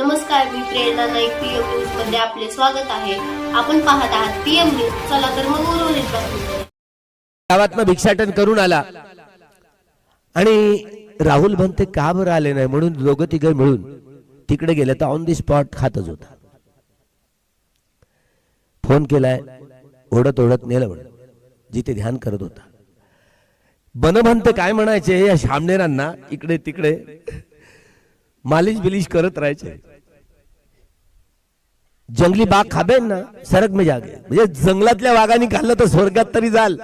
नमस्कार मी प्रेरणा नाईक पीएम न्यूजमध्ये आपले स्वागत आहे. आपण पाहत आहात पीएम न्यूज चला तर मग उर्वरित बातमीकडे गावातनं भिक्षाटन करून आला. आणि राहुल म्हणते का बरं आले नाही? म्हणून दोघं तिघं मिळून तिकडे गेले. तर ऑन दी स्पॉट खातच होता. फोन केलाय. ओढत ओढत नेलं म्हण जिथे ध्यान करत होता. बन म्हणते काय म्हणायचे? या शामनेरांना इकडे तिकडे मालिश बिलिश करत राहायचे. जंगली बाग खाबेन ना सरक में जागे। म्हणजे जंगलातल्या वाघांनी खाल्लं तर स्वर्गात तरी जाल.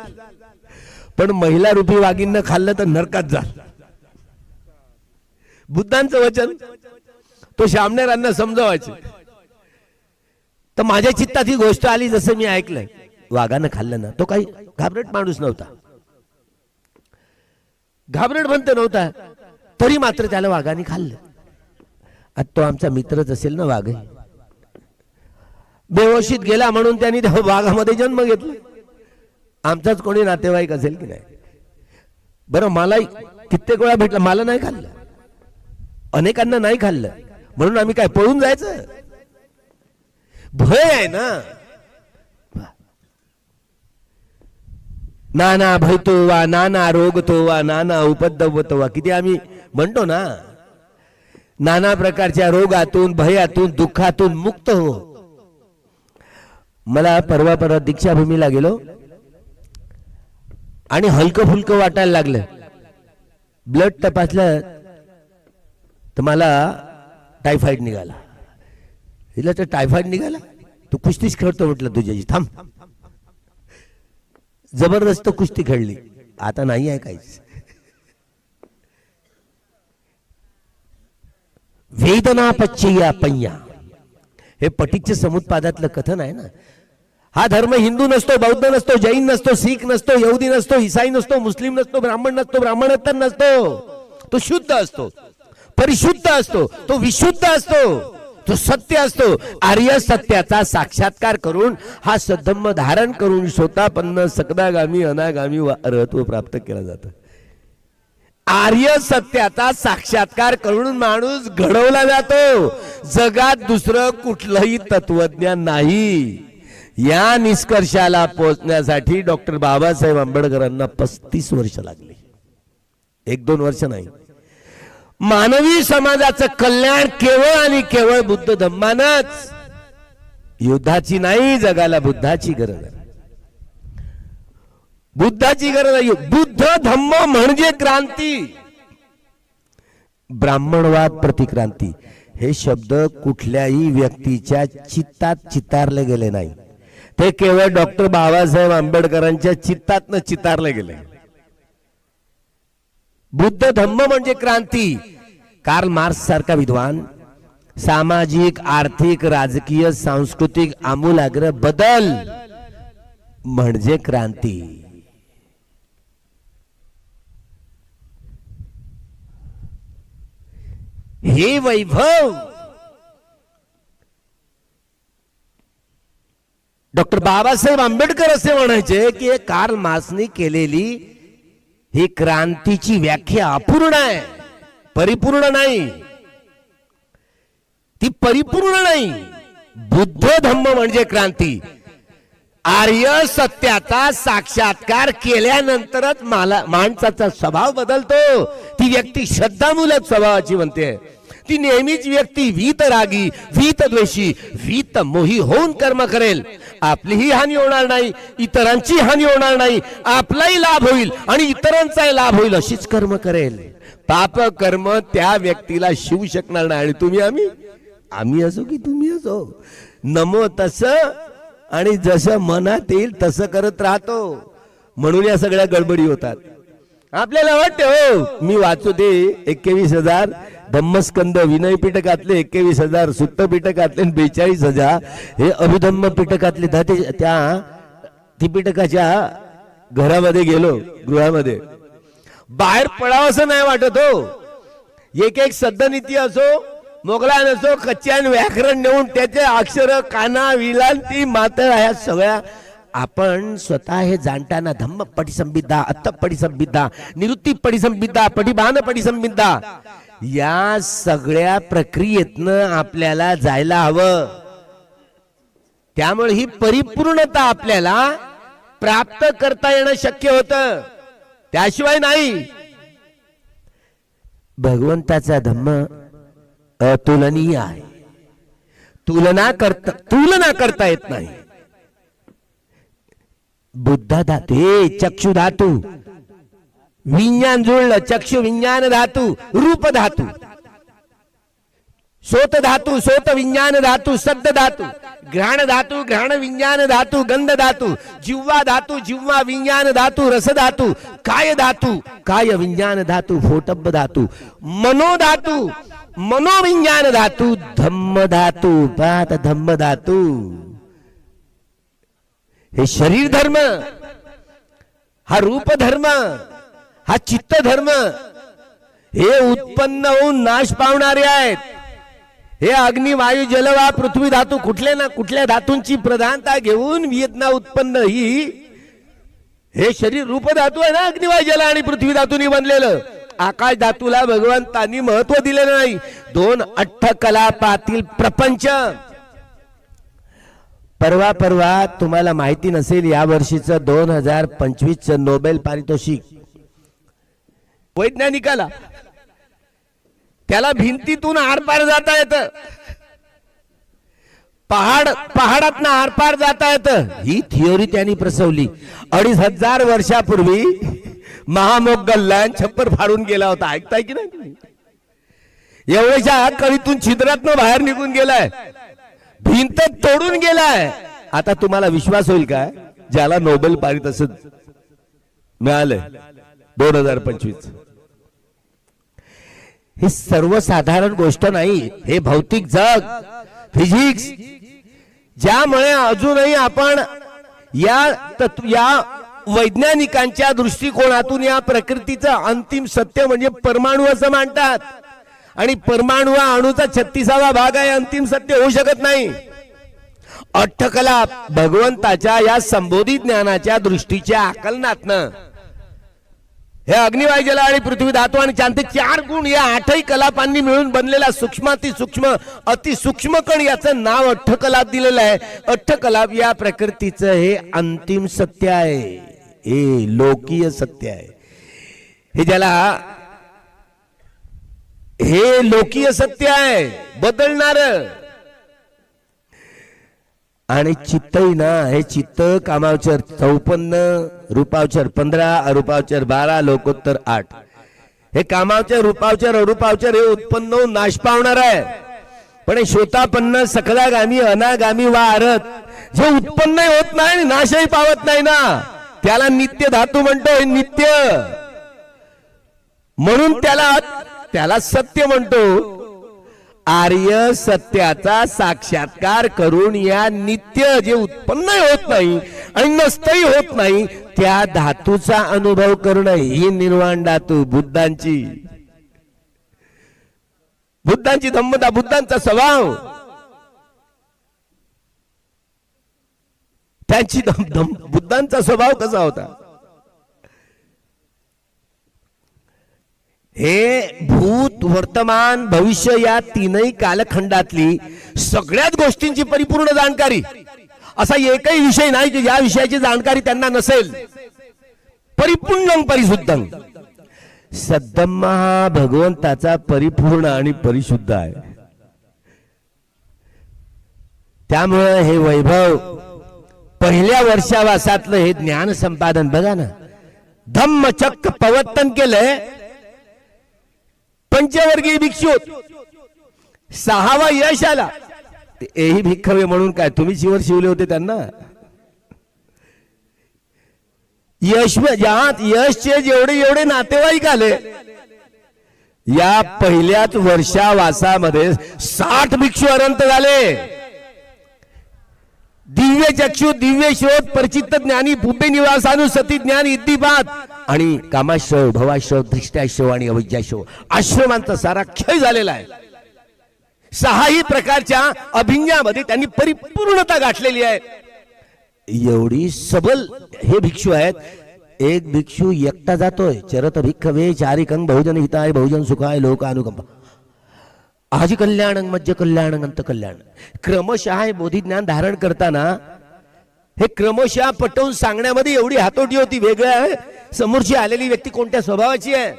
पण महिला रूपी वाघींना खाल्लं तर नरकात जाल. बुद्धांचं वचन तो श्यामनेरांना समजावायचे. तर माझ्या चित्तात ही गोष्ट आली जसं मी ऐकलंय. वाघानं खाल्लं ना तो काही घाबरट माणूस नव्हता. घाबरट म्हणतो नव्हता तरी मात्र त्याला वाघाने खाल्लं. आता तो आमचा मित्रच असेल ना वाघ बेवशीत गेला म्हणून त्यांनी त्या भागामध्ये जन्म घेतला. आमचाच कोणी नातेवाईक असेल की नाही? बरं मला कित्येक वेळा भेटलं मला नाही खाल्लं. अनेकांना नाही खाल्लं. म्हणून आम्ही काय पळून जायचं? भय आहे ना? नाना भयतो वा नाना रोगतो वा नाना उपद्रवतो वा. किती आम्ही म्हणतो ना? नाना प्रकारच्या रोगातून भयातून दुःखातून मुक्त हो. मला परवा परवा दीक्षाभूमीला गेलो आणि हलकं फुलकं वाटायला लागलं. ब्लड तपासलं तर मला टायफॉइड निघाला. हिला तर टायफॉइड निघाला. तू कुस्तीच खेळतो म्हटलं तुझ्याशी. थांब. जबरदस्त कुस्ती खेळली. आता नाही आहे काहीच. वेदना पच्चया पय्या. हे पटीच्य समुत्पादातलं कथन आहे ना. हा धर्म हिंदू नसतो बौद्ध नसतो जैन नसतो शीख नसतो यहुदी नसतो ईसाई नसतो मुस्लिम नसतो ब्राह्मण नसतो ब्राह्मणोत्तर नसतो. तो शुद्ध असतो परिशुद्ध असतो तो विशुद्ध असतो तो सत्य असतो. आर्य सत्याचा साक्षात्कार करून हा सद्धम्म धारण करून स्वतःपन्न सकदागामी अनागामी व अर्हत्व प्राप्त केला जातं. आर्य सत्याचा साक्षात्कार करून माणूस घडवला जातो. जगात दुसरं कुठलंही तत्वज्ञान नाही. या निष्कर्षाला पोहोचण्यासाठी डॉक्टर बाबासाहेब आंबेडकरांना पस्तीस वर्ष लागली. एक दोन वर्ष नाही. मानवी समाजाचं कल्याण केवळ आणि केवळ बुद्ध धम्मानच. युद्धाची नाही जगाला बुद्धाची गरज आहे. बुद्धाची गरज आहे. बुद्ध धम्म म्हणजे क्रांती. ब्राह्मणवाद प्रतिक्रांती. हे शब्द कुठल्याही व्यक्तीच्या चित्तात चितारले गेले नाही. ते केवळ डॉक्टर बाबासाहेब आंबेडकरांच्या चित्तातनं चितारले गेले. बुद्ध धम्म म्हणजे क्रांती. कार्ल मार्क्स सारखा विद्वान सामाजिक आर्थिक राजकीय सांस्कृतिक आमूलाग्र बदल म्हणजे क्रांती. हे वैभव डॉक्टर बाबासाहेब आंबेडकर असे म्हणायचे की कार्ल मासनी केलेली ही क्रांतीची व्याख्या अपूर्ण आहे. परिपूर्ण नाही. ती परिपूर्ण नाही. बुद्ध धम्म म्हणजे क्रांती. आर्य सत्याचा साक्षात्कार केल्यानंतरच माला माणसाचा स्वभाव बदलतो. ती व्यक्ती श्रद्धामूलक स्वभावाची म्हणते ती नेहमीच व्यक्ती वीत रागी वीत द्वेषी वीत मोही होऊन कर्म करेल. आपलीही हानी होणार नाही इतरांची हानी होणार नाही आपलाही लाभ होईल आणि इतरांचाही लाभ होईल अशीच कर्म करेल. पाप कर्म त्या व्यक्तीला शिवू शकणार नाही. आणि तुम्ही आम्ही? आम्ही असो की तुम्ही असो. नमो तस आणि जसं मनात येईल तसं करत राहतो. म्हणून या सगळ्या गडबडी होतात. आपल्याला वाटते हो मी वाचू दे एक्केवीस हजार धम्मस्कंद विनय पिटकातले एक्केवीस हजार सुत्त पिटकातले बेचाळीस हजार हे अभिधम्म पिटकातले धा- त्या त्रिपिटकाच्या घरामध्ये गेलो गृहामध्ये. बाहेर पडावं असं नाही वाटत हो. एक एक सद्धनीती असो मोगलान असो कच्च्यान व्याकरण नेऊन त्याचे अक्षर काना विलांती मात्र ह्या सगळ्या आपण स्वतः हे जाणताना धम्म पटिसंबिद्धा अत्त पटिसंबिद्धा निवृत्ती पटिसंबिद्धा पटिभान पटिसंबिद्धा या सगळ्या प्रक्रियेतनं आपल्याला जायला हवं. त्यामुळे ही परिपूर्णता आपल्याला प्राप्त करता येणं शक्य होतं. त्याशिवाय नाही. भगवंताचा धम्म अतुलनीय आहे. तुलना करता तुलना करता येत नाही. बुद्ध धातू हे चक्षु धातू विज्ञान जुळलं चक्षु विज्ञान धातू रूप धातू सोत धातू सोत विज्ञान धातू सद्द धातू घ्राण धातू घ्राण विज्ञान धातू गंध धातू जिव्वा धातू जिव्वा विज्ञान धातू रस धातू काय धातू काय विज्ञान धातू फोटब्ब धातू मनो धातू मनोविज्ञान धातू धम्म धातू पात धम्म धातू हे शरीर धर्म हा रूप धर्म हा चित्त धर्म हे उत्पन्न होऊन नाश पावणारे आहेत. हे अग्नि वायू जलवा पृथ्वी धातू कुठल्या ना कुठल्या धातूंची प्रधानता घेऊन वियतना उत्पन्न ही हे शरीर रूप धातू आहे ना अग्निवायू जल आणि पृथ्वी धातूनी बनलेलं. आकाश धातूला भगवंतांनी महत्त्व दिलेलं नाही. दोन अठ्ठकलापातील प्रपंच. परवा परवा तुम्हाला माहिती नसेल या वर्षीचं दोन हजार पंचवीसचं नोबेल पारितोषिक. वैज्ञानिकाला. त्याला भिंतीतून आरपार जाता येत. पहाड पहाडात आरपार जाता येत. ही थिअरी त्यांनी प्रसवली. अडीच हजार वर्षापूर्वी महामोगल्लान छप्पर फाडून गेला होता. ऐकताय की नाही? एवढ्याच्या कळीतून छिद्रातनं बाहेर निघून गेलाय. भिंत तोडून गेलाय. आता तुम्हाला विश्वास होईल काय ज्याला नोबेल पारितोषिक मिळालंय. दोन हजार पंचवीस. ही सर्वसाधारण गोष्ट नाही हे भौतिक जग फिजिक्स ज्यामुळे अजूनही आपण या तत्व या वैज्ञानिकांच्या दृष्टिकोनातून या प्रकृतीचं अंतिम सत्य म्हणजे परमाणु असं मांडतात. आणि परमाणु हा अणूचा छत्तीसावा भाग आहे अंतिम सत्य होऊ शकत नाही. अठ्ठकला भगवंताच्या या संबोधित ज्ञानाच्या दृष्टीच्या आकलनातनं हे अग्निवाय जल आणि पृथ्वी धातू आणि चांदी चार गुण या आठही कलापांनी मिळून बनलेला सूक्ष्माती सूक्ष्म अति सूक्ष्म कण याचं नाव अठ्ठकलाप दिलेलं आहे. अठ्ठकलाप या प्रकृतीचं हे अंतिम सत्य आहे. हे लोकीय सत्य आहे. हे ज्याला हे लोकीय सत्य आहे. बदलणार आणि चित्तही ना हे चित्त कामावचर चौपन्न रूपावचर पंधरा अरूपावचर बारा लोकोत्तर आठ. हे कामावचर रूपावचर अरूपावचर हे उत्पन्न होऊन नाश पावणार आहे. पण हे शोतापन्न सकलागामी अनागामी वा अरत जे उत्पन्न होत नाही आणि नाशही पावत नाही ना त्याला नित्य धातू म्हणतो हे नित्य. म्हणून त्याला त्याला सत्य म्हणतो. आर्य सत्याचा साक्षात्कार करून या नित्य जे उत्पन्न होत नाही आणि नसतही होत नाही त्या धातूचा अनुभव करणं ही निर्वाण धातू बुद्धांची. बुद्धांची धम्मता बुद्धांचा स्वभाव. त्यांची बुद्धांचा स्वभाव कसा होता? हे भूत वर्तमान भविष्य या तीनही कालखंडातली सगळ्याच गोष्टींची परिपूर्ण जाणकारी. असा एकही विषय नाही की या विषयाची जाणकारी त्यांना नसेल. परिपूर्ण परिशुद्ध. सद्दम्म हा भगवंताचा परिपूर्ण आणि परिशुद्ध आहे. त्यामुळे हे वैभव पहिल्या वर्षावासातलं हे ज्ञान संपादन बघा ना. धम्म चक्क पवर्तन केलंय पंचवर्गीय भिक्षुत. सहावा यश आला. एही भिक्खवे म्हणून काय तुम्ही शिवर शिवले होते त्यांना? यश ज्यात यशचे जेवढे एवढे नातेवाईक आले या पहिल्याच वर्षावासामध्ये साठ भिक्षू अनंत झाले. दिव्य चक्षु दिव्य शोध परिचित ज्ञानी भूपे निवासानुसती ज्ञान इद्दीपात आणि कामाश्रव भवाश्रव दृष्ट्याश्रव आणि अविद्याश्रव आश्रमांचा सारा क्षय झालेला आहे. सहाही प्रकारच्या अभिज्ञामध्ये त्यांनी परिपूर्णता गाठलेली आहे. एवढी सबल हे भिक्षू आहेत. एक भिक्षू एकटा जातोय. चरत भिक्खवे चारिकंग बहुजन हिताय बहुजन सुखाय लोक अनुकंपा आज कल्याण मज्ज कल्याण अंत कल्याण. क्रमशः हे बोधी ज्ञान धारण करताना हे क्रमशः पटवून सांगण्यामध्ये एवढी हातोटी होती वेगळ्या समोरची आलेली व्यक्ती कोणत्या स्वभावाची आहे?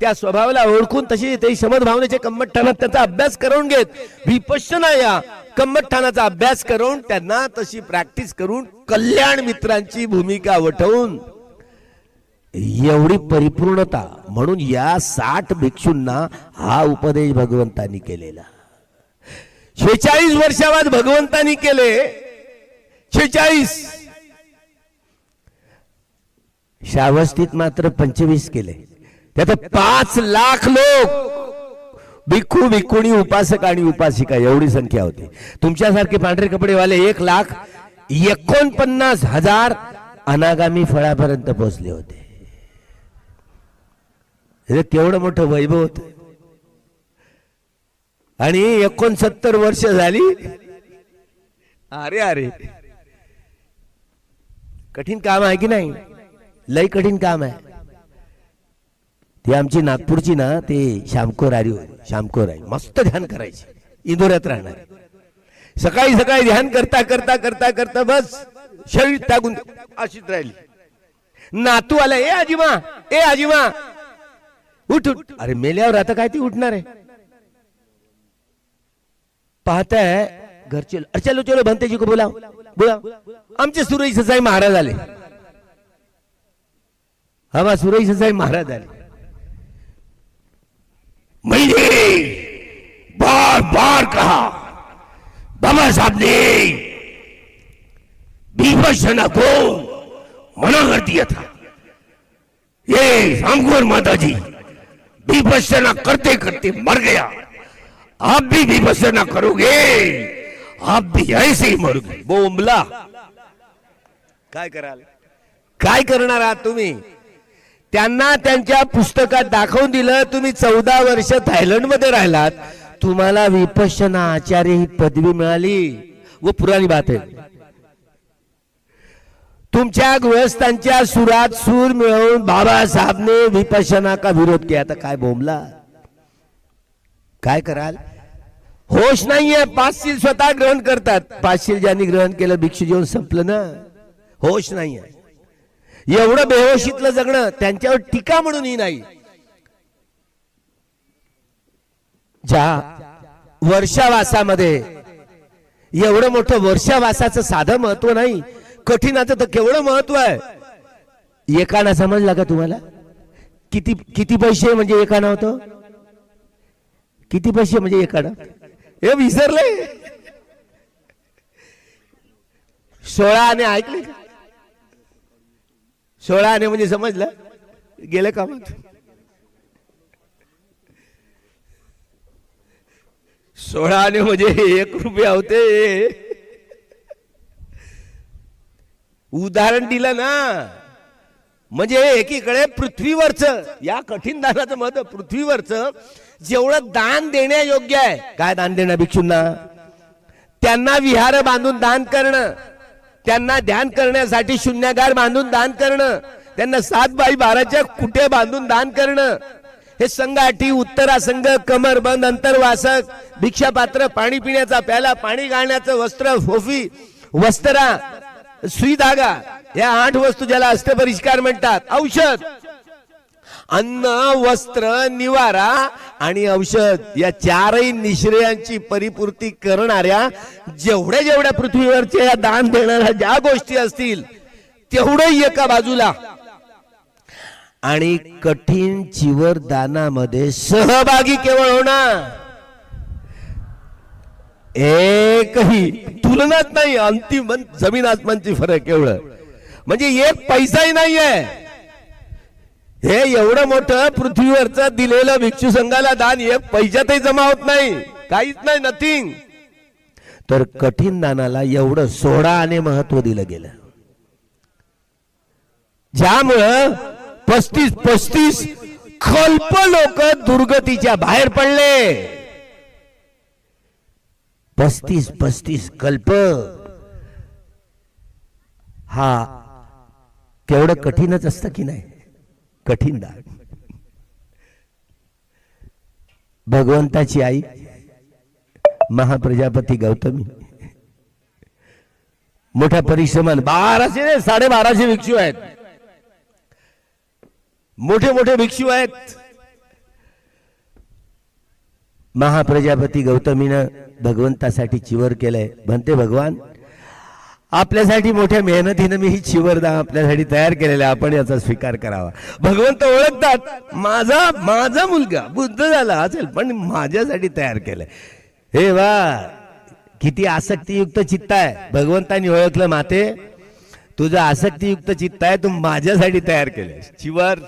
त्या स्वभावाला ओळखून तशी ते समज भावनेचे कम्मठठाणात त्याचा अभ्यास करून घेत. विपश्चना या कम्मठठाणाचा अभ्यास करून त्यांना तशी प्रॅक्टिस करून कल्याण मित्रांची भूमिका वठवून एवढी परिपूर्णता म्हणून या साठ भिक्षूंना हा उपदेश भगवंतांनी केलेला. शेचाळीस वर्षाबाद भगवंतांनी केले. शेचाळीस. श्रावस्तीत मात्र पंचवीस केले. त्यात पाच लाख लोक. भिक्खू भिक्खुणी उपासक आणि उपासिका एवढी संख्या होती. तुमच्यासारखे पांढरे कपडेवाले एक लाख एकोणपन्नास हजार अनागामी फळापर्यंत पोहोचले होते. हे तेवढं मोठं वैभव होत. आणि एकोणसत्तर वर्ष झाली. अरे अरे. कठीण काम आहे की नाही? लय कठीण काम आहे. ती आमची नागपूरची ना ते श्यामकोर आरी श्यामकोर आई मस्त ध्यान करायची. इंदोऱ्यात राहणार. सकाळी सकाळी ध्यान करता करता करता करता बस शरीर टाकून अशीच राहिली. नातू आला ए आजीमा ए आजीमा उठ उठ अरे मेल्यावर आता काय ती उठणार आहे? पाहताय घरचे चलो चलो भंतेजी को बोला बोला आमचे सुरई ससाई महाराज आले. हवा सुरई ससाई महाराज आले. मैंने बार बार कहा. बाबा साहब ने विपसना को मना कर दिया था। ये रामगोर माता जी विभसना करते करते मर गया। आप भी विभसना करोगे आप भी ऐसे ही मरोगे बोंबला काय कराल? काय करणार आहात तुम्ही? त्यांना त्यांच्या पुस्तकात दाखवून दिलं तुम्ही चौदा वर्ष थायलंडमध्ये राहिलात. तुम्हाला विपश्चना आचार्य ही पदवी मिळाली. व पुराणी बात आहे. तुमच्या गृहस्थांच्या सुरात सूर मिळवून बाबासाहेबने विपशना का विरोध केला? तर काय बोंबला? काय कराल? होश नाहीये पाचशील स्वतः ग्रहण करतात. पाचशील ज्यांनी ग्रहण केलं भिक्षू जेवण संपलं ना? होश नाहीये. एवढं बेहोशीतलं जगणं त्यांच्यावर टीका म्हणूनही नाही. ज्या वर्षावासामध्ये एवढं मोठं वर्षावासाचं साधं महत्त्व नाही कठीणाचं तर केवढं महत्त्व आहे. एकाना समजला का तुम्हाला? किती किती पैसे म्हणजे एकाना होतं? किती पैसे म्हणजे एकाना? हे विसरले सोळा आणि ऐकले सोळा आणे म्हणजे समजलं? गेलं का मग सोळा आणे म्हणजे एक रुपया होते. उदाहरण दिलं ना. म्हणजे एकीकडे पृथ्वीवरच या कठीण दानाचं मत पृथ्वीवरच जेवढं दान देण्यायोग्य आहे. काय दान देणं भिक्षूंना? त्यांना विहार बांधून दान करणं. त्यांना ध्यान करण्यासाठी शून्यागार बांधून दान करणं. त्यांना सात बाई बाराच्या कुटे बांधून दान करणं. हे संघाठी उत्तरासंघ कमरबंद अंतरवासक भिक्षापात्र पाणी पिण्याचा प्याला पाणी घालण्याचं वस्त्र फोफी वस्त्रा सुई धागा या आठ वस्तू ज्याला अष्टपरिष्कार म्हणतात. औषध. अन्न वस्त्र निवारा आणि औषध. या चारही निश्रयांची परिपूर्ती करणाऱ्या जेवढ्या जेवढ्या पृथ्वीवरच्या या दान देणाऱ्या ज्या गोष्टी असतील तेवढंही एका बाजूला. आणि कठीण चिवर दानामध्ये सहभागी केवळ होणार. एकही तुलनाच नाही अंतिम जमीन आसमानची फरक एवढं. म्हणजे एक पैसाही आहे हे एवढं मोठं पृथ्वीवरचं दिलेलं भिक्षू संघाला दान एक पैशातही जमा होत नाही. काहीच नाही नथिंग तर कठीण दानाला एवढं सोळा आणि महत्त्व दिलं गेलं. ज्यामुळं पस्तीस पस्तीस खल्प लोक दुर्गतीच्या बाहेर पडले. पस्तीस पस्तीस कल्प. हा केवढं कठीणच असतं की नाही? कठीण दान भगवंताची आई महाप्रजापती गौतमी. मोठ्या परिश्रमाने बाराशे नाही, साडेबाराशे भिक्षू आहेत. मोठे मोठे भिक्षू आहेत. महाप्रजापती गौतमीनं भगवंतासाठी चिवर केलंय. म्हणते भगवान आपल्यासाठी मोठ्या मेहनतीनं मी ही चिवरदा आपल्यासाठी तयार केलेलं आपण याचा स्वीकार करावा. भगवंत ओळखतात. माझा माझा मुलगा बुद्ध झाला असेल पण माझ्यासाठी तयार केलंय. हे वा किती आसक्तीयुक्त चित्त आहे. भगवंतानी ओळखलं माते. तुझं आसक्तीयुक्त चित्त आहे तू माझ्यासाठी तयार केलंय चिवर.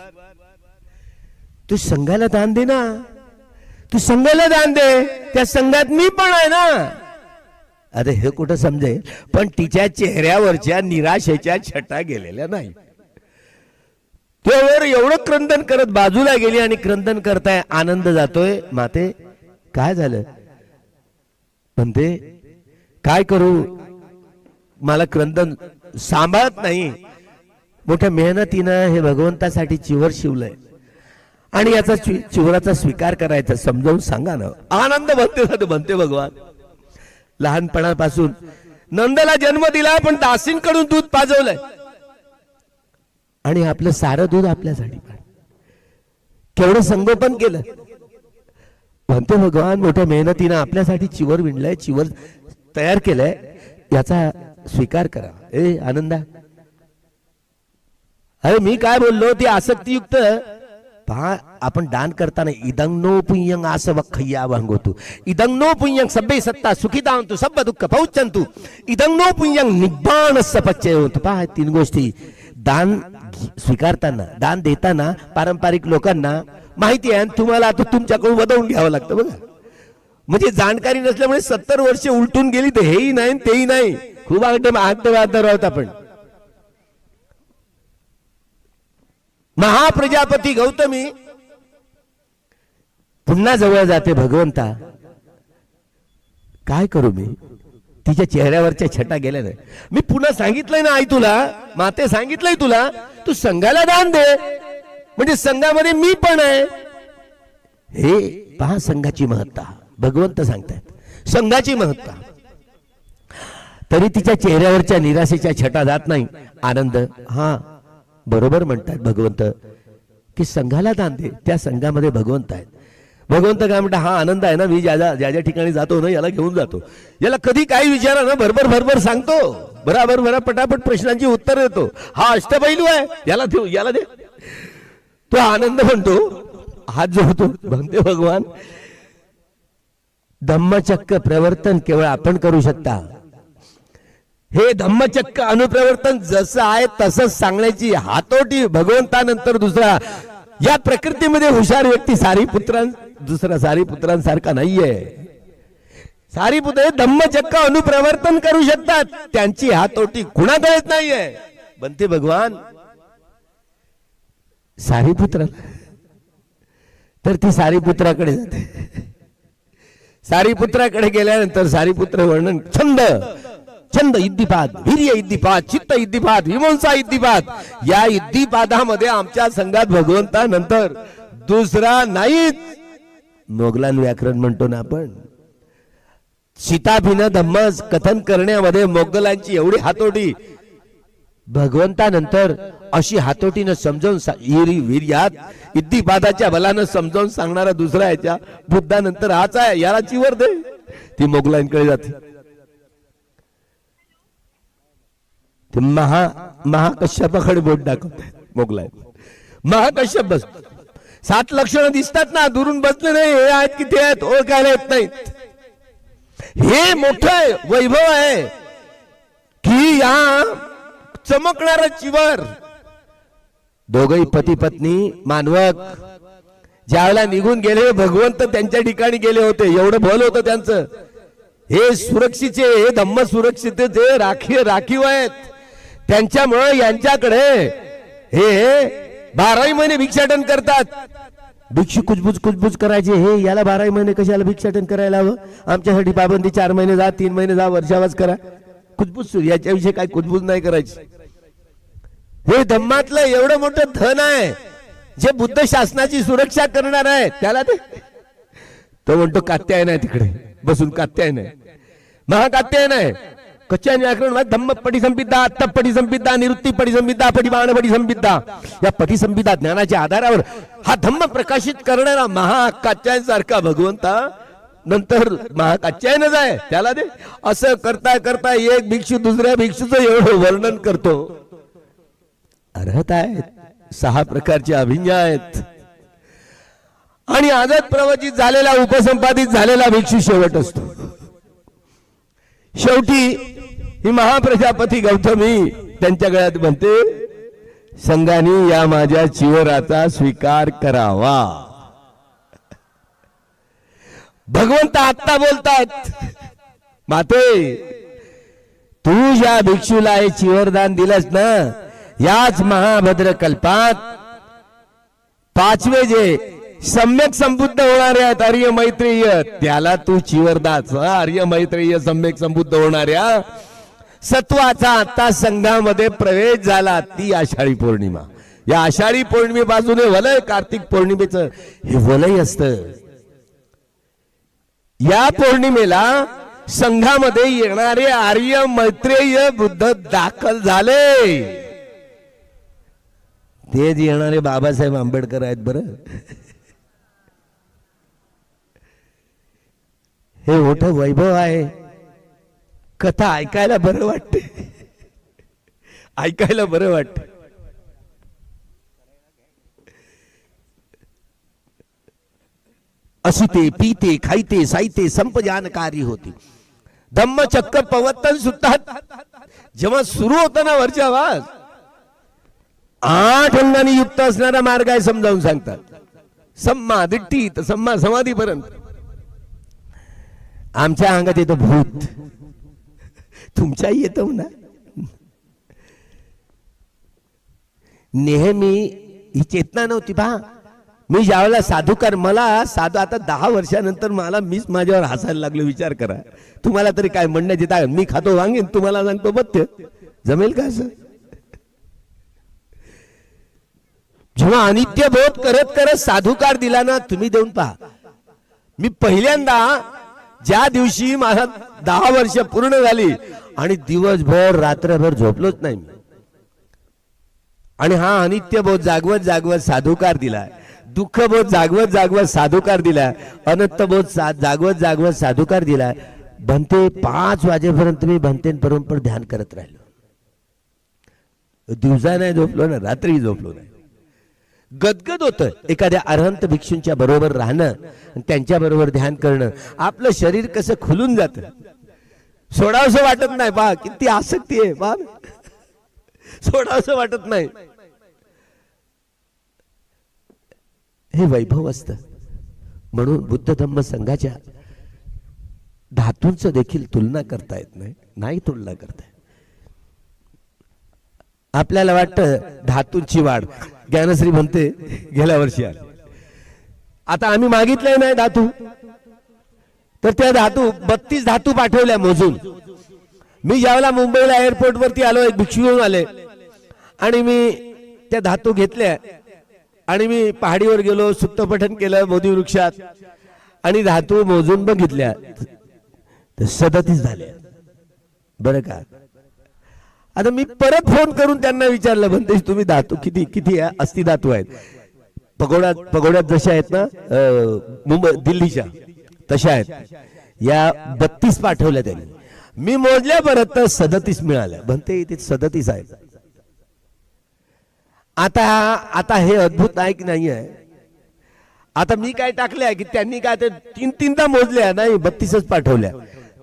तू संघाला दान दे ना. तू संघाला दान दे. त्या संघात मी पण आहे ना. अरे हे कुठं समजेल? पण तिच्या चेहऱ्यावरच्या निराशेच्या छटा गेलेल्या नाही. त्यावर एवढं क्रंदन करत बाजूला गेली आणि क्रंदन करताय आनंद जातोय. माते काय झालं? म्हणते काय करू? मला क्रंदन सांभाळत नाही. मोठ्या मेहनतीनं हे भगवंतासाठी चिवर शिवलंय. आणि याचा चिवराचा स्वीकार करायचा समजावून सांगा ना. आनंद बनते बनते भगवान. लहानपणापासून नंदला जन्म दिला पण दासींकडून दूध पाजवलंय. आणि आपलं सारं दूध आपल्यासाठी केवढं संगोपन केलं. म्हणते भगवान मोठ्या मेहनतीनं आपल्यासाठी चिवर विणलंय चिवर तयार केलंय याचा स्वीकार करा. ए आनंदा. अरे मी काय बोललो ती आसक्तीयुक्त पहा आपण दान करताना इदंग नो पुयंग आस वखय्या वांगवतो इदंग नो पुयंग सब्बे सत्ता सुखितांतु सब दुःख पौचंतु इदंग नो निब्बाण सपच्चय होतो पहा तीन गोष्टी. दान स्वीकारताना दान देताना पारंपरिक लोकांना माहिती आहे आणि तुम्हाला आता तुमच्याकडून वदवून घ्यावं लागतं बघा. म्हणजे जाणकारी नसल्यामुळे सत्तर वर्ष उलटून गेली तर हेही नाही तेही नाही. खूप आगडे आगटे आहोत आपण. महाप्रजापती गौतमी पुन्हा जवळ जाते भगवंता. काय करू मी? तिच्या चेहऱ्यावरच्या छटा गेल्या नाही. मी पुन्हा सांगितलंय ना आई तुला माते सांगितलंय तुला तू संघाला दान दे. म्हणजे संघामध्ये मी पण आहे. हे पहा संघाची महत्ता. भगवंत सांगतायत. संघाची महत्ता. तरी तिच्या चेहऱ्यावरच्या निराशेच्या छटा जात नाही. आनंद हा बरोबर म्हणतात भगवंत की संघाला दान दे त्या संघामध्ये भगवंत आहेत. भगवंत काय म्हणतात हा आनंद आहे ना मी ज्या ज्या ज्या ठिकाणी जातो ना याला घेऊन जातो. याला कधी काही विचारा ना भरभर भरभर सांगतो. बराबर बरा पटापट प्रश्नांची उत्तर देतो. हा अष्टपैलू आहे याला देऊ याला दे. तो आनंद म्हणतो हात जोडतो म्हणते भगवान धम्मचक्क प्रवर्तन केवळ आपण करू शकता. हे धम्मचक्क अनुप्रवर्तन जसं आहे तसंच सांगण्याची हातोटी भगवंतानंतर दुसरा. या प्रकृतीमध्ये हुशार व्यक्ती सारी पुत्रां दुसरा सारी पुत्रांसारखा नाहीये. सारी पुत्र हे धम्मचक्क अनुप्रवर्तन करू शकतात. त्यांची हातोटी कुणाकडेच नाहीये? बनते भगवान. सारी पुत्र. तर ती सारी पुत्राकडे जाते. सारी पुत्राकडे गेल्यानंतर सारी पुत्र वर्णन छंद. छंद इद्दीपाद वीर्य इद्दीपाद चित्त इद्दीपाद विमंसा इद्दीपाद या इद्दीपादामध्ये आमच्या संघात भगवंता नंतर दुसरा नाहीच मोगलान व्याकरण म्हणतो ना आपण. सीताभिन धम्म कथन करण्यामध्ये मोगलांची एवढी हातोटी भगवंतानंतर अशी हातोटीनं समजावून इरी वीर्यात इद्दीपादाच्या बलानं समजावून सांगणारा दुसरा याच्या बुद्धानंतर हाच आहे. याला चिवर दे. ती मोगलांकडे जाते. ते महा महाकश्यपाकडे बोट दाखवते मोगलाय महाकश्यप बस. सात लक्षणं दिसतात ना दुरून बसले नाही हे आहेत की ते आहेत ओळखायला येत नाहीत. हे मोठ वैभव आहे की या चमकणारा चिवर. दोघही पती पत्नी मानवक. ज्यावेळेला निघून गेले भगवंत त्यांच्या ठिकाणी गेले होते एवढं भल होतं त्यांचं. हे सुरक्षितचे हे धम्म सुरक्षितचे राखी राखीव आहेत. त्यांच्यामुळं यांच्याकडे हे बाराही महिने भिक्षाटन करतात. भिक्षू कुजबुज कुजबुज करायचे हे याला बाराही महिने कशाला भिक्षाटन करायला हवं? आमच्यासाठी पाबंदी चार महिने जा तीन महिने जा वर्षावास करा. कुजबुज सुरू याच्याविषयी काय कुजबुज नाही करायची. हे धम्मातलं एवढं मोठं धन आहे जे बुद्ध शासनाची सुरक्षा करणार आहे त्याला ते तो म्हणतो कात्याय नाही तिकडे बसून कात्याय नाही महाकात्याय नाही कच्च्या व्याकरण धम्म पटिसंपिद्धा अत्त पटिसंपिद्धा निवृत्ती पटिसंपिद्धा पटिबाण पटिसंपिद्धा या पटिसंपिद्धा ज्ञानाच्या आधारावर हा धम्म प्रकाशित करणारा महाकात्याय सारखा भगवंता नंतर महाकात्यायनच आहे. त्याला दे. असं करता करता एक भिक्षू दुसऱ्या भिक्षूचं एवढं वर्णन करतो. अर्हत आहेत. सहा प्रकारचे अभिज्ञा आहेत. आणि आदत प्रवचित झालेला उपसंपादित झालेला भिक्षू शेवट असतो. शेवटी ही महाप्रजापती गौतमी त्यांच्या गळ्यात म्हणते संघाने या माझ्या चिवराचा स्वीकार करावा. भगवंत आत्ता बोलतात माते तू ज्या भिक्षूला हे चिवरदान दिलंस ना याच महाभद्र कल्पात पाचवे जे सम्यक संबुद्ध होणारे आहेत आर्य मैत्रेय त्याला तू चिवरदाच आर्य मैत्रेय सम्यक संबुद्ध होणाऱ्या सत्वाचा आता संघामध्ये प्रवेश झाला ती आषाढी पौर्णिमा. या आषाढी पौर्णिमेपासून हे वलय कार्तिक पौर्णिमेचं हे वलय असत. या पौर्णिमेला संघामध्ये येणारे आर्य मैत्रेय बुद्ध दाखल झाले. तेच येणारे बाबासाहेब आंबेडकर आहेत बरं. हे मोठं वैभव आहे. कथा ऐकायला बरं वाटते ऐकायला बरं वाटत असुते पीते खाईते साईते संप जानकारी होती. धम्म चक्क पवत्तन सुटतात जेव्हा सुरू होता ना वरच्या आवाज आठ अंगाने युक्त असणारा मार्ग आहे समजावून सांगतात. सम्मा दिट्ठी तर सम्मा समाधीपर्यंत. आमच्या अंगात येतो भूत. तुमच्याही येत ना. नेहमी ही चेतना नव्हती पहा मी ज्यावेळेला साधूकार मला साधू आता दहा वर्षानंतर मला मीच माझ्यावर हसायला लागलो विचार करा. तुम्हाला तरी काय म्हणण्यात येत मी खातो वांगेन तुम्हाला सांगतो बत्य जमेल का असं? जेव्हा अनित्य बोध करत करत साधूकार दिला ना तुम्ही देऊन पहा. मी पहिल्यांदा ज्या दिवशी मला दहा वर्ष पूर्ण झाली आणि दिवसभर रात्रभर झोपलोच नाही मी. आणि हा अनित्य बोध जागवत जागवत साधुकार दिलाय. दुःख बोध जागवत जागवत साधुकार दिलाय. अनंत बोध जागवत जागवत साधुकार दिलाय. भंते पाच वाजेपर्यंत मी भंतेपर्यंत ध्यान करत राहिलो. दिवसा नाही झोपलो ना रात्री झोपलो नाही. गदगद होतं एखाद्या अरहंत भिक्षूंच्या बरोबर राहणं आणि त्यांच्या बरोबर ध्यान करणं. आपलं शरीर कसं खुलून जात. सोडावसं वाटत नाही बा किती आसक्ती आहे बा. सोडावसं वाटत नाही. हे वैभव असत. म्हणून बुद्ध धम्म संघाच्या धातूंच देखील तुलना करता येत नाही नाही तुलना करता येत. आपल्याला वाटतं धातूंची वाढ. ज्ञानश्री म्हणते गेल्या वर्षी आली. आता आम्ही मागितलंय नाही धातू. तर त्या धातू बत्तीस धातू पाठवल्या मोजून. मी ज्यावेळेला मुंबईला एअरपोर्ट वरती आलो एक भिक्षू घेऊन आले. आणि मी त्या धातू घेतल्या. आणि मी पहाडीवर गेलो सुत्तपठण केलं मोदी वृक्षात. आणि धातू मोजून बघितल्या. तर सदतीस झाल्या बरं का? आता मी परत फोन करून त्यांना विचारलं म्हणते तुम्ही धातू किती किती आहे? अस्थि धातू आहेत. पगोड्यात पगोड्यात जशा आहेत ना मुंबई दिल्लीच्या. तशा आहेत. या बत्तीस पाठवल्या त्यांनी. मी मोजल्या परत तर सदतीस मिळाल्या. म्हणते इथे सदतीस आहेत. आता आता हे अद्भुत आहे की नाही आहे आता मी काय टाकलंय की त्यांनी काय ते तीन तीनदा मोजल्या नाही बत्तीसच पाठवल्या.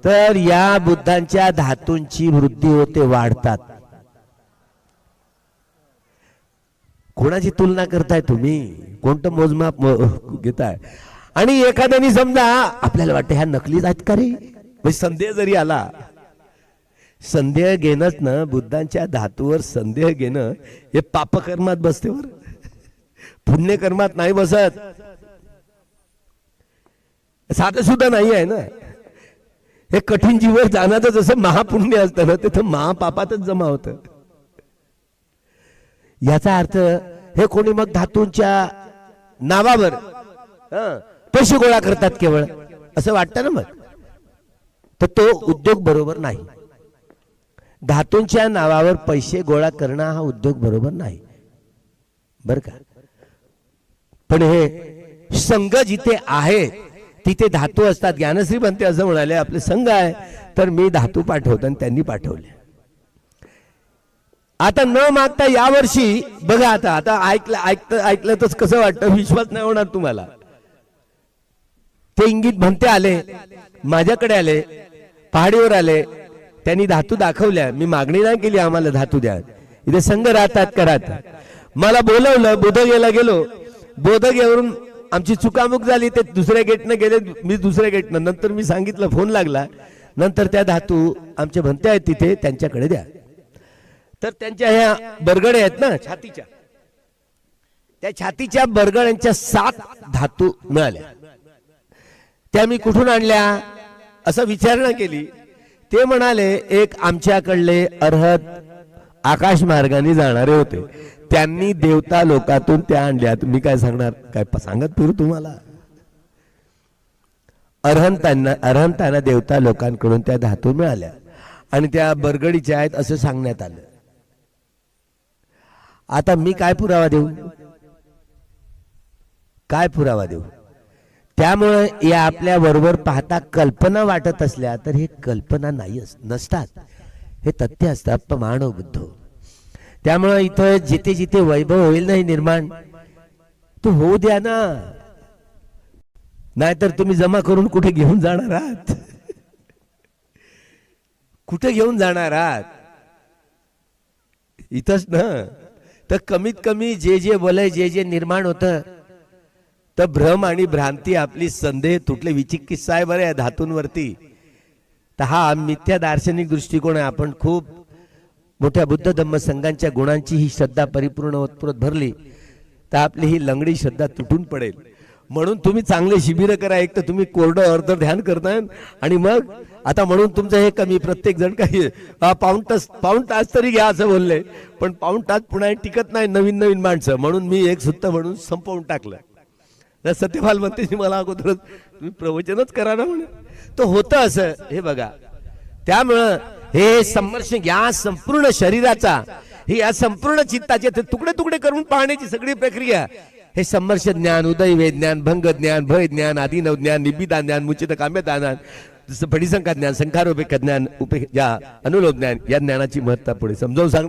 तर या बुद्धांच्या धातूंची वृद्धी होते वाढतात. कोणाची तुलना करताय तुम्ही? कोणतं मोजमाप मो- घेताय? आणि एखाद्याने समजा आपल्याला वाटतं ह्या नकलीच आहेत का रे? म्हणजे संदेह जरी आला संदेह घेणंच ना बुद्धांच्या धातूवर संदेह घेणं हे पापकर्मात बसते वर पुण्यकर्मात नाही बसत. साधं सुद्धा नाही आहे ना. हे कठीण जीवन जाण्याचं जसं महापुण्य असतं ना तिथं महापापातच जमा होतं. याचा अर्थ हे कोणी मग धातूंच्या नावावर हं, पैसे गोळा करतात केवळ. असं वाटतं ना मग? तर तो उद्योग बरोबर नाही. धातूंच्या नावावर पैसे गोळा करणं हा उद्योग बरोबर नाही. बर का? पण हे संघ जिथे आहे तिथे धातू असतात. ज्ञानश्री म्हणते असं म्हणाले आपले संघ आहे. तर मी धातू पाठवतो आणि त्यांनी पाठवले. आता न मागता यावर्षी बघा आता आता ऐकलं ऐकत ऐकलं तर कसं वाटतं? विश्वास नाही होणार तुम्हाला. ते इंगित म्हणते आले माझ्याकडे आले पहाडीवर आले. त्यांनी धातू दाखवल्या. मी मागणी नाही केली आम्हाला धातू द्या. इथे संघ राहतात का राहतात? मला बोलवलं बोधगेला गेलो. बोधगेवरून आमची चुकामुक झाली. ते दुसऱ्या गेटनं गेले मी दुसऱ्या गेटनं नंतर मी सांगितलं फोन लागला. नंतर त्या धातू आमचे म्हणते आहेत तिथे त्यांच्याकडे द्या. तर त्यांच्या ह्या बरगडे आहेत ना छातीच्या. त्या छातीच्या बरगड्यांच्या सात धातू मिळाल्या. त्या मी कुठून आणल्या? असं विचारणा केली. ते म्हणाले एक आमच्याकडले अर्हत आकाश मार्गाने जाणारे होते. त्यांनी देवता लोकातून त्या आणल्या मी काय सांगणार? काय सांगत फिरू तुम्हाला? अरहंतांना अरहंतांना देवता लोकांकडून त्या धातू मिळाल्या. आणि त्या बरगडीच्या आहेत असं सांगण्यात आलं. आता मी काय पुरावा देऊ? काय पुरावा देऊ? त्यामुळे या आपल्या बरोबर पाहता कल्पना वाटत असल्या तर हे कल्पना नाही नसतात. हे तथ्य असतात मानव बुद्ध. त्यामुळं इथं जिथे जिथे वैभव होईल नाही निर्माण तो होऊ द्या ना. नाहीतर तुम्ही जमा करून कुठे घेऊन जाणार आहात? कुठे घेऊन जाणार आहात? इथंच ना. तर कमीत कमी जे जे वलय जे जे निर्माण होतं तर भ्रम आणि भ्रांती आपली संदेह तुटले. विचिकित्सा आहे बरं या धातूंवरती. तर हा मिथ्या दार्शनिक दृष्टिकोन आहे. आपण खूप मोठ्या बुद्ध धम्म संघांच्या गुणांची ही श्रद्धा परिपूर्ण ओतप्रोत भरली. तर आपली ही लंगडी श्रद्धा तुटून पडेल. म्हणून तुम्ही चांगले शिबिर करा. एक तर तुम्ही कोरडं अर्ध ध्यान करताय आणि मग आता म्हणून तुमचं हे कमी. प्रत्येक जण काही पाऊण तास पाऊण तास तरी घ्या असं बोलले. पण पाऊण तास पुन्हा टिकत नाही नवीन नवीन माणसं. म्हणून मी एक सुत्त म्हणून संपवून टाकलं. सत्यपाल म्हणते मला अगोदरच तुम्ही प्रवचनच करा ना म्हणे तो होतं असं हे बघा. त्यामुळं हे समर्श या संपूर्ण शरीराचा ही या संपूर्ण चित्ताचे ते तुकडे तुकडे करून पाहण्याची सगळी प्रक्रिया हे समर्श ज्ञान उदय वेज्ञान भंग ज्ञान भय ज्ञान आदिनव ज्ञान निबिदा ज्ञान मुचित काम्य ज्ञान जसं फडिसंका ज्ञान संखारोपेक ज्ञान उपे या अनुलोम ज्ञान या ज्ञानाची महत्ता पुढे समजावून सांग